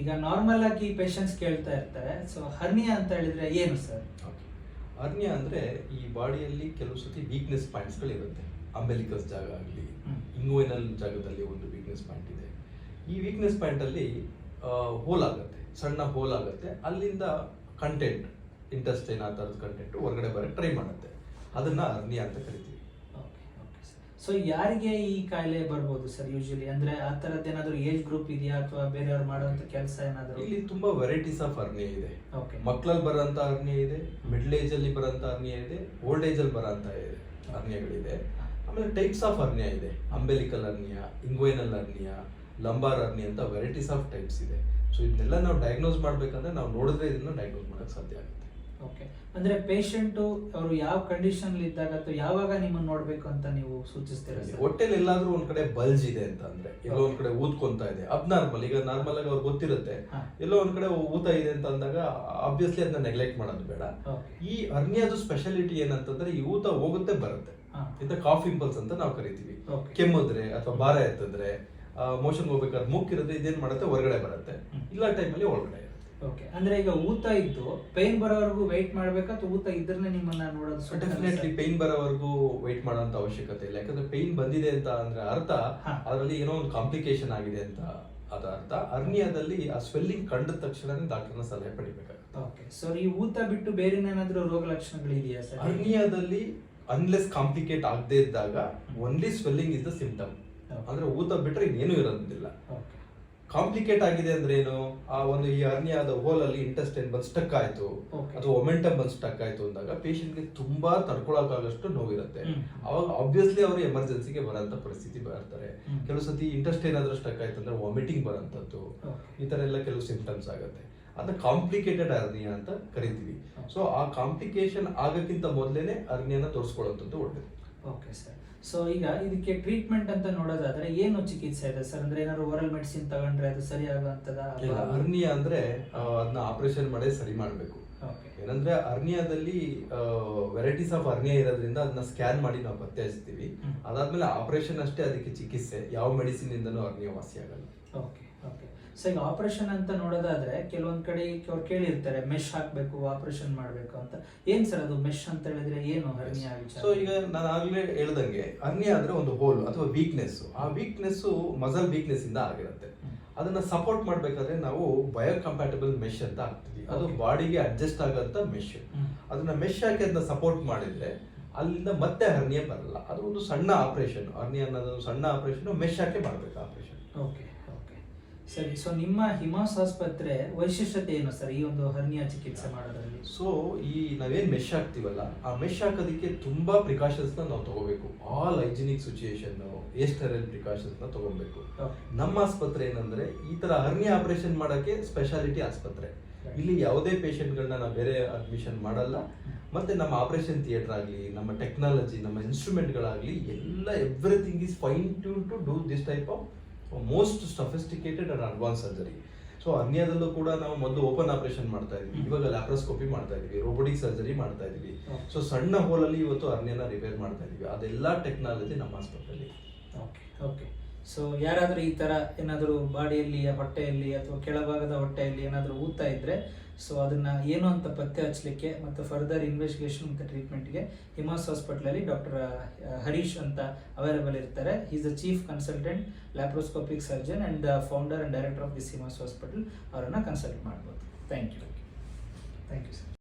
ಈಗ ನಾರ್ಮಲ್ ಆಗಿ ಪೇಷಂಟ್ಸ್ ಕೇಳ್ತಾ ಇರ್ತಾರೆ. ಸೊ ಹರ್ನಿಯಾ ಅಂತ ಹೇಳಿದ್ರೆ ಏನು ಸರ್? ಹರ್ನಿಯಾ ಅಂದ್ರೆ ಈ ಬಾಡಿಯಲ್ಲಿ ಕೆಲವು ಸತಿ ವೀಕ್ನೆಸ್ ಪಾಯಿಂಟ್ಸ್ಗಳಿರುತ್ತೆ ಅಂಬೆಲಿಕಸ್ ಜಾಗ ಆಗಲಿ ಇಂಗುವೆನಲ್ ಜಾಗದಲ್ಲಿ ಒಂದು ವೀಕ್ನೆಸ್ ಪಾಯಿಂಟ್ ಇದೆ. ಈ ವೀಕ್ನೆಸ್ ಪಾಯಿಂಟ್ ಅಲ್ಲಿ ಹೋಲ್ ಆಗುತ್ತೆ. ಸಣ್ಣ ಹೋಲ್ ಆಗುತ್ತೆ. ಅಲ್ಲಿಂದ ಕಂಟೆಂಟ್ ಇಂಟೆಸ್ಟೈನ್ ಆ ಥರದ ಕಂಟೆಂಟ್ ಹೊರಗಡೆ ಬರೋಕ್ಕೆ ಟ್ರೈ ಮಾಡುತ್ತೆ. ಅದನ್ನು ಹರ್ನಿಯಾ ಅಂತ ಕರಿತೀವಿ. ಸೊ ಯಾರಿಗೆ ಈ ಕಾಯಿಲೆ ಬರ್ಬೋದು ಸರ್ ಯೂಶಲಿ ಅಂದ್ರೆ ಆ ತರದ ಏನಾದರೂ ಏಜ್ ಗ್ರೂಪ್ ಇದೆಯಾ ಅಥವಾ ಬೇರೆಯವ್ರು ಮಾಡುವಂತ ಕೆಲಸ ಏನಾದರೂ? ಇಲ್ಲಿ ತುಂಬಾ ವೆರೈಟೀಸ್ ಆಫ್ ಅರ್ನಿಯ ಇದೆ. ಓಕೆ ಮಕ್ಕಳಲ್ಲಿ ಬರೋಂಥ ಅರ್ನಿಯ ಇದೆ ಮಿಡ್ಲ್ ಏಜ್ ಅಲ್ಲಿ ಬರೋಂಥ ಅರ್ನಿಯ ಇದೆ ಓಲ್ಡ್ ಏಜ್ ಅಲ್ಲಿ ಇದೆ ಅರ್ನಿಯಗಳಿದೆ ಆಮೇಲೆ ಟೈಪ್ಸ್ ಆಫ್ ಅರ್ನಿಯ ಇದೆ. Umbilical hernia inguinal hernia lumbar hernia ಅಂತ ವೆರೈಟೀಸ್ ಆಫ್ ಟೈಪ್ಸ್ ಇದೆ. ಸೊ ಇದನ್ನೆಲ್ಲ ನಾವು ಡಯಾಗ್ನೋಸ್ ಮಾಡ್ಬೇಕಂದ್ರೆ ನಾವು ನೋಡಿದ್ರೆ ಇದನ್ನ ಡಯಾಗ್ನೋಸ್ ಮಾಡಕ್ ಸಾಧ್ಯ ಆಗುತ್ತೆ. ಓಕೆ ಅಂದ್ರೆ ಪೇಷಂಟು ಅವರು ಯಾವ ಕಂಡೀಷನ್ ಇದ್ದಾಗ ಅಥವಾ ಯಾವಾಗ ನಿಮ್ಮನ್ನ ನೋಡ್ಬೇಕು ಅಂತ ನೀವು ಸೂಚಿಸ್ತೀರಾ ಸರ್? ಹೊಟ್ಟೆಲಿ ಎಲ್ಲಾದ್ರೂ ಒಂದ್ ಕಡೆ ಬಲ್ಜ್ ಇದೆ ಅಂತ ಅಂದ್ರೆ ಎಲ್ಲೋ ಒಂದ್ ಕಡೆ ಊದ್ಕೊಂತ ಇದೆ. ಅಬ್ನಾರ್ಮಲ್ ಈಗ ನಾರ್ಮಲ್ ಆಗಿ ಅವ್ರಿಗೆ ಗೊತ್ತಿರುತ್ತೆ. ಹಾ. ಎಲ್ಲೋ ಒಂದ್ ಕಡೆ ಊತ ಇದೆ ಅಂತ ಅಂದಾಗ ಆಬ್ವಿಯಸ್ಲಿ ಅದನ್ನ ನೆಗ್ಲೆಕ್ಟ್ ಮಾಡೋದು ಬೇಡ. ಈ ಅರ್ನಿಯಾದ ಸ್ಪೆಷಾಲಿಟಿ ಏನಂತಂದ್ರೆ ಈ ಊತ ಹೋಗುತ್ತೆ ಬರುತ್ತೆ. ಹಾ. ಇಂಥ ಕಾಫ್ ಇಂಪಲ್ಸ್ ಅಂತ ನಾವು ಕರಿತೀವಿ. Okay. ಕೆಮ್ಮಿದ್ರೆ ಅಥವಾ ಭಾರ ಎತ್ತಿದ್ರೆ ಮೋಷನ್ ಹೋಗ್ಬೇಕಾದ್ರೆ ಮೂಕಿರುತ್ತೆ ಇದೇನ್ ಮಾಡುತ್ತೆ ಹೊರಗಡೆ ಬರುತ್ತೆ. ಇಲ್ಲ ಟೈಮಲ್ಲಿ ಒಳಗಡೆ. ಇರುತ್ತೆ ಓಕೆ ಅಂದ್ರೆ ಈಗ ಊತ ಇದ್ದು ಪೈನ್ ಬರೋವರೆಗೂ ವೆಯ್ಟ್ ಮಾಡ್ಬೇಕಾ ಅಥವಾ ಊತ ಇದ್ರನೆ ನಿಮ್ಮನ್ನ ನೋಡೋದು ಸೊ ಡೆಫಿನೆಟ್ಲಿ ಸರ್? ಪೈನ್ ಬರೋವರೆಗೂ ವೆಯ್ಟ್ ಮಾಡೋಂತ ಅವಶ್ಯಕತೆ ಇಲ್ಲ. ಯಾಕಂದ್ರೆ ಪೈನ್ ಬಂದಿದೆ ಅಂತ ಅಂದ್ರೆ ಅರ್ಥ. ಅದರಲ್ಲಿ ಏನೋ ಒಂದು ಕಾಂಪ್ಲಿಕೇಶನ್ ಆಗಿದೆ ಅಂತ ಅದ ಅರ್ಥ. ಅರ್ನಿಯಾದಲ್ಲಿ ಆ ಸ್ವೆಲ್ಲಿಂಗ್ ಕಂಡ ತಕ್ಷಣ ಡಾಕ್ಟರ್ನ ಸಲಹೆ ಪಡಿಬೇಕಾಗುತ್ತೆ. ಓಕೆ ಸೊ ಈ ಊತ ಬಿಟ್ಟು ಬೇರೆ ಏನಾದ್ರೂ ರೋಗ ಲಕ್ಷಣಗಳಿದೆಯಾ ಸರ್? ಅರ್ನಿಯಾದಲ್ಲಿ ಅನ್ಲೆಸ್ ಕಾಂಪ್ಲಿಕೇಟ್ ಆಗದೆ ಇದ್ದಾಗ only swelling is the symptom ಅಂದ್ರೆ ಊತ ಬಿಟ್ರೆ ಇನ್ನೇನು ಇರೋದಿಲ್ಲ. ಓಕೆ ಕಾಂಪ್ಲಿಕೇಟ್ ಆಗಿದೆ ಅಂದ್ರೆ ಏನು? ಆ ಒಂದು ಈ ಅರ್ನಿಯಾದ ಹೋಲ್ ಅಲ್ಲಿ ಇಂಟೆಸ್ಟೈನ್ ಬಂದು ಸ್ಟಕ್ ಆಯ್ತು. ಅಥವಾ ಒಮೆಂಟಮ್ ಬಂದು ಸ್ಟಕ್ ಆಯ್ತು ಅಂದಾಗ ಪೇಷಂಟ್ಗೆ ತುಂಬಾ ತಡ್ಕೊಳಕಾಗಷ್ಟು ನೋವಿರುತ್ತೆ. ಅವಾಗ ಆಬ್ವಿಯಸ್ಲಿ ಅವರು ಎಮರ್ಜೆನ್ಸಿಗೆ ಬರೋಂಥ ಪರಿಸ್ಥಿತಿ ಬರ್ತಾರೆ. ಕೆಲವು ಸತಿ ಇಂಟೆಸ್ಟೈನ್ ಆದ್ರೂ ಸ್ಟಕ್ ಆಯ್ತು ಅಂದ್ರೆ ವಾಮಿಟಿಂಗ್ ಬರೋಂಥದ್ದು. ಈ ತರ ಎಲ್ಲ ಕೆಲವು ಸಿಂಪ್ಟಮ್ಸ್ ಆಗುತ್ತೆ. ಅದನ್ನ ಕಾಂಪ್ಲಿಕೇಟೆಡ್ ಅರ್ನಿಯಾ ಅಂತ ಕರಿತೀವಿ. ಸೊ ಆ ಕಾಂಪ್ಲಿಕೇಶನ್ ಆಗಕ್ಕಿಂತ ಮೊದಲೇನೆ ಅರ್ನಿಯನ್ನ ತೋರಿಸ್ಕೊಳ್ಳೋದು ಒಳ್ಳೆದು. ಓಕೆ ಸರ್ ಸೊ ಈಗ ಇದಕ್ಕೆ ಟ್ರೀಟ್ಮೆಂಟ್ ಅಂತ ನೋಡೋದಾದ್ರೆ ಏನು ಚಿಕಿತ್ಸೆ ಇದೆ? ಸರ್ ಅಂದ್ರೆ ಏನಾದ್ರು ಓರಲ್ ಮೆಡಿಸಿನ್ ತಗೊಂಡ್ರೆ ಅದು ಸರಿ ಆಗುವಂತದ ಅರ್ನಿಯಾ ಅಂದ್ರೆ ಅದನ್ನ ಆಪರೇಷನ್ ಮಾಡೇ ಸರಿ ಮಾಡಬೇಕು. ಏನಂದ್ರೆ ಅರ್ನಿಯಾದಲ್ಲಿ ವೆರೈಟೀಸ್ ಆಫ್ ಅರ್ನಿಯಾ ಇರೋದ್ರಿಂದ ಅದನ್ನ ಸ್ಕ್ಯಾನ್ ಮಾಡಿ ನಾವು ಪತ್ತೆ ಹಚ್ತೀವಿ. ಅದಾದ್ಮೇಲೆ ಆಪರೇಷನ್ ಅಷ್ಟೇ ಅದಕ್ಕೆ ಚಿಕಿತ್ಸೆ. ಯಾವ ಮೆಡಿಸಿನ್ ಇಂದನೂ ಅರ್ನಿಯಾ ವಾಸಿ ಆಗಲ್ಲ ಓಕೆ ಸೊ ಈಗ ಆಪರೇಷನ್ ಅಂತ ನೋಡೋದಾದ್ರೆ ಕೆಲವೊಂದ್ ಕಡೆ ಅವ್ರು ಕೇಳಿರ್ತಾರೆ ಮೆಶ್ ಹಾಕ್ಬೇಕು ಆಪರೇಷನ್ ಮಾಡ್ಬೇಕು ಅಂತ. ಏನ್ ಸರ್ ಅದು ಮೆಶ್ ಅಂತ ಹೇಳಿದ್ರೆ ಏನು ಹರ್ನಿಯ ವಿಚಾರ? ಸೊ ಈಗ ನಾನು ಆಗ್ಲೇ ಹೇಳ್ದಂಗೆ ಹರ್ನಿಯ ಅಂದ್ರೆ ಒಂದು ಹೋಲ್ ಅಥವಾ ವೀಕ್ನೆಸ್ ಆ ವೀಕ್ನೆಸ್ ಮಸಲ್ ವೀಕ್ನೆಸ್ ಇಂದ ಆಗಿರುತ್ತೆ. ಅದನ್ನ ಸಪೋರ್ಟ್ ಮಾಡ್ಬೇಕಾದ್ರೆ ನಾವು ಬಯೋ ಕಂಪ್ಯಾಟಬಲ್ ಮೆಶ್ ಅಂತ ಹಾಕ್ತೀವಿ. ಅದು ಬಾಡಿಗೆ ಅಡ್ಜಸ್ಟ್ ಆಗಂತ ಮೆಶ್. ಅದನ್ನ ಮೆಶ್ ಹಾಕಿ ಅದನ್ನ ಸಪೋರ್ಟ್ ಮಾಡಿದ್ರೆ ಅಲ್ಲಿಂದ ಮತ್ತೆ ಹರ್ನಿಯ ಬರಲ್ಲ. ಅದು ಒಂದು ಸಣ್ಣ ಆಪರೇಷನ್ ಹರ್ನಿಯ ಅನ್ನೋದು ಸಣ್ಣ ಆಪರೇಷನ್ ಮೆಶ್ ಹಾಕಿ ಮಾಡ್ಬೇಕು ಆಪರೇಷನ್ ಓಕೆ ಸರಿ ಸೊ ನಿಮ್ಮ ಹಿಮಾಸ್ ಆಸ್ಪತ್ರೆ ವೈಶಿಷ್ಟ್ಯತೆ ಏನು ಸರ್ ಈ ಒಂದು ಹರ್ನಿಯಾ ಚಿಕಿತ್ಸೆ ಮಾಡೋದ್ರಲ್ಲಿ? ಸೊ ಈ ನಾವೇನ್ ಮೆಶ್ ಹಾಕ್ತಿವಲ್ಲ ಆ ಮೆಶ್ ಹಾಕೋದಕ್ಕೆ ತುಂಬಾ ಪ್ರಿಕಾಷನ್ಸ್ ನಾವು ತಗೋಬೇಕು. ಆಲ್ ಹೈಜಿನಿಕ್ ಸಿಚುಯೇಷನ್ ಏಸ್ಟರಲ್ ಪ್ರಿಕಾಷನ್ಸ್ನ ತಗೋಬೇಕು. ನಮ್ಮ ಆಸ್ಪತ್ರೆ ಏನಂದ್ರೆ ಈ ತರ ಹರ್ನಿಯಾ ಆಪರೇಷನ್ ಮಾಡಕ್ಕೆ ಸ್ಪೆಷಾಲಿಟಿ ಆಸ್ಪತ್ರೆ. ಇಲ್ಲಿ ಯಾವುದೇ ಪೇಷಂಟ್ಗಳನ್ನ ನಾವು ಬೇರೆ ಅಡ್ಮಿಷನ್ ಮಾಡಲ್ಲ. ಮತ್ತೆ ನಮ್ಮ ಆಪರೇಷನ್ ಥಿಯೇಟರ್ ಆಗಲಿ ನಮ್ಮ ಟೆಕ್ನಾಲಜಿ ನಮ್ಮ ಇನ್ಸ್ಟ್ರೂಮೆಂಟ್ಗಳಾಗಲಿ ಎಲ್ಲ everything is fine tune to do this type of most sophisticated and advance surgery so ಅನ್ಯದಲ್ಲೂ ಕೂಡ ನಾವು ಮೊದಲು ಓಪನ್ ಆಪರೇಷನ್ ಮಾಡ್ತಾ ಇದ್ವಿ. ಇವಾಗ ಲ್ಯಾಪ್ರೋಸ್ಕೋಪಿ ಮಾಡ್ತಾ ಇದೀವಿ. ರೋಬೋಟಿಕ್ ಸರ್ಜರಿ ಮಾಡ್ತಾ ಇದೀವಿ. ಸೊ ಸಣ್ಣ ಹೋಲಲ್ಲಿ ಇವತ್ತು ಅರ್ನಿಯನ ರಿಪೇರ್ ಮಾಡ್ತಾ ಇದೀವಿ. ಅದೆಲ್ಲ ಟೆಕ್ನಾಲಜಿ ನಮ್ಮ ಆಸ್ಪತ್ರೆಯಲ್ಲಿ ಓಕೆ ಓಕೆ ಸೊ ಯಾರಾದರೂ ಈ ಥರ ಏನಾದರೂ ಬಾಡಿಯಲ್ಲಿ ಹೊಟ್ಟೆಯಲ್ಲಿ ಅಥವಾ ಕೆಳಭಾಗದ ಹೊಟ್ಟೆಯಲ್ಲಿ ಏನಾದರೂ ಊತ ಇದ್ದರೆ ಸೊ ಅದನ್ನು ಏನು ಅಂತ ಪತ್ತೆ ಹಚ್ಚಲಿಕ್ಕೆ ಮತ್ತು ಫರ್ದರ್ ಇನ್ವೆಸ್ಟಿಗೇಷನ್ ಮತ್ತು ಟ್ರೀಟ್ಮೆಂಟ್ಗೆ ಹಿಮಾಸ್ ಹಾಸ್ಪಿಟ್ಲಲ್ಲಿ ಡಾಕ್ಟರ್ ಹರೀಶ್ ಅಂತ ಅವೈಲೇಬಲ್ ಇರ್ತಾರೆ. Is the chief consultant laparoscopic surgeon and the founder and director of this Himas hospital ಅವರನ್ನು ಕನ್ಸಲ್ಟ್ ಮಾಡ್ಬೋದು. Thank you thank you sir